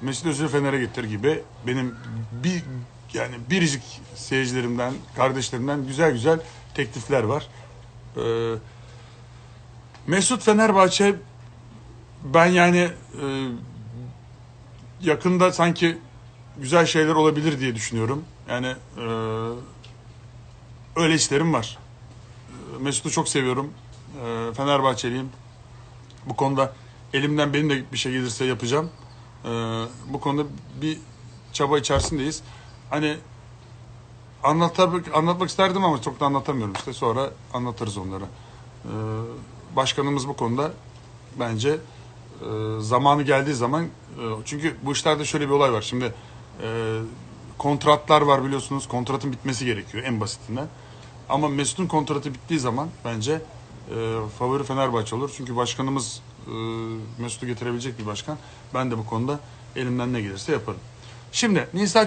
Mesut Özil Fener'e getir gibi benim bir yani biricik seyircilerimden, kardeşlerimden güzel güzel teklifler var. Ee, Mesut Fenerbahçe ben yani e, yakında sanki güzel şeyler olabilir diye düşünüyorum. Yani e, öyle işlerim var. E, Mesut'u çok seviyorum. E, Fenerbahçeliyim. Bu konuda elimden benim de bir şey gelirse yapacağım. E, bu konuda bir çaba içerisindeyiz. Hani anlatmak, anlatmak isterdim ama çok da anlatamıyorum işte. Sonra anlatırız onları. E, başkanımız bu konuda bence e, zamanı geldiği zaman e, çünkü bu işlerde şöyle bir olay var. Şimdi e, kontratlar var biliyorsunuz. Kontratın bitmesi gerekiyor en basitinden. Ama Mesut'un kontratı bittiği zaman bence e, favori Fenerbahçe olur. Çünkü başkanımız e, Mesut'u getirebilecek bir başkan. Ben de bu konuda elimden ne gelirse yaparım. Şimdi Nisa